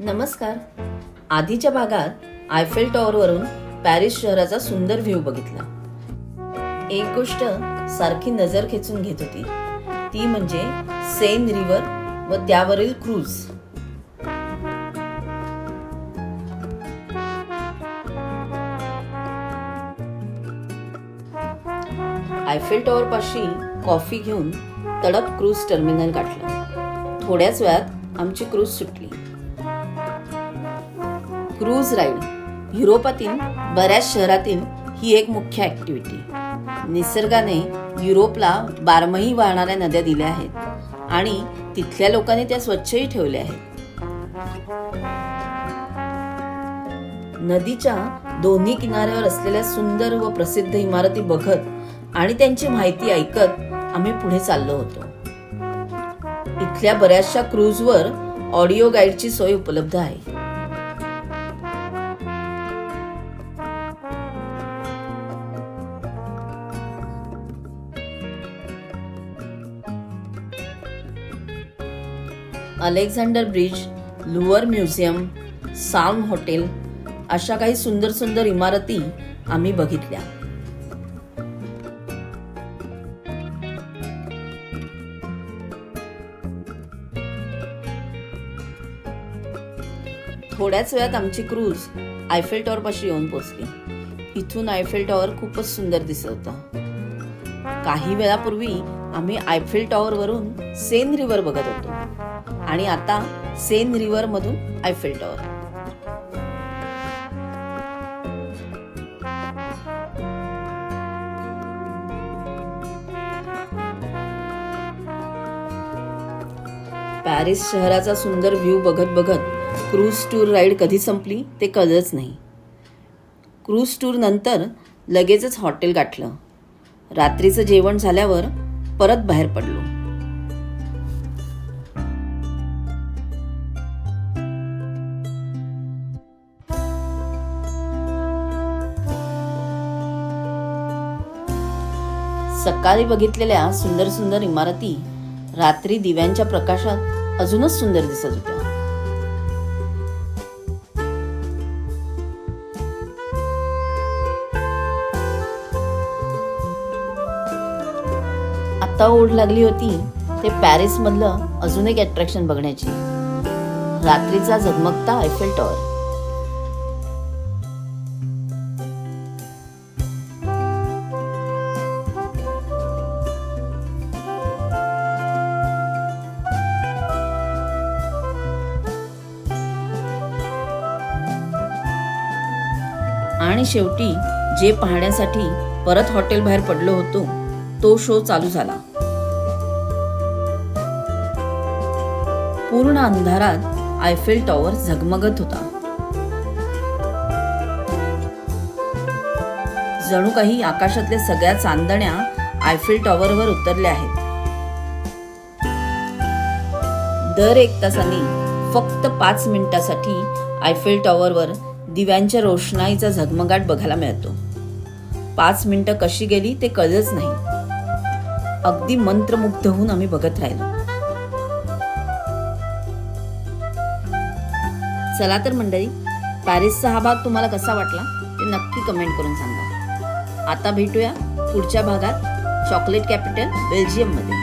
नमस्कार. आधीच्या भागात आयफेल टॉवरवरून पॅरिस शहराचा सुंदर व्ह्यू बघितला. एक गोष्ट सारखी नजर खेचून घेत होती. ती म्हणजे सेन रिव्हर व त्यावरील क्रूज आयफेल टॉवर पाशी कॉफी घेऊन तडक क्रूज टर्मिनल गाठलं. थोड्याच वेळात आमची क्रूज सुटली. Cruise ride. युरोपातील बऱ्याच शहरातील ही एक मुख्य ऍक्टिव्हिटी निसर्गाने युरोपला बारमाही वाहणाऱ्या नद्या दिल्या आहेत आणि तिथल्या लोकांनी त्या स्वच्छही ठेवल्या आहेत. नदीच्या दोन्ही किनाऱ्यावर असलेल्या सुंदर व प्रसिद्ध इमारती बघत आणि त्यांची माहिती ऐकत आम्ही पुढे चाललो होतो. इथल्या बऱ्याचशा क्रूजवर ऑडिओ गाईडची सोय उपलब्ध आहे. अलेक्झांडर ब्रिज लुअर म्युझियम साम हॉटेल अशा काही सुंदर सुंदर इमारती आम्ही बघितल्या. थोड्याच वेळात आमची क्रूज आयफेल टॉवर पाशी येऊन पोचली इथून आयफेल टॉवर खूपच सुंदर दिसत होता. काही वेळापूर्वी आम्ही आयफेल टॉवर वरून सेन रिव्हर बघत होतो. आणि आता सेन रिव्हर मधून आयफेल टॉवर पॅरिस शहराचा सुंदर व्ह्यू बघत बघत क्रूज टूर राईड कधी संपली ते कळलंच नाही. क्रूज टूर नंतर लगेचच हॉटेल गाठलं. रात्रीचं जेवण झाल्यावर परत बाहेर पडलो. सकाळी बघितलेल्या सुंदर सुंदर इमारती रात्री दिव्यांच्या प्रकाशात अजूनच सुंदर दिसत होत्या. आता ओढ लागली होती ते पॅरिस मधलं अजून एक अट्रॅक्शन बघण्याची. रात्रीचा झगमगता आयफेल टॉवर आणि शेवटी जे पाहण्यासाठी परत हॉटेल बाहेर पडलो होतो तो शो चालू झाला. पूर्ण अंधारात आयफेल टॉवर झगमगत होता. जणू काही आकाशातल्या सगळ्या चांदण्या आयफेल टॉवरवर उतरल्या आहेत. दर एक तासाने फक्त पाच मिनिटासाठी आयफेल टॉवरवर दिव्यांच्या रोषणाईचा झगमगाट बघायला मिळतो. पाच मिनिटं कशी गेली ते कळलंच नाही. अगदी मंत्रमुग्ध होऊन आम्ही बघत राहिलो. चला तर मंडळी पॅरिसचा हा भाग तुम्हाला कसा वाटला ते नक्की कमेंट करून सांगा. आता भेटूया पुढच्या भागात चॉकलेट कॅपिटल बेल्जियममध्ये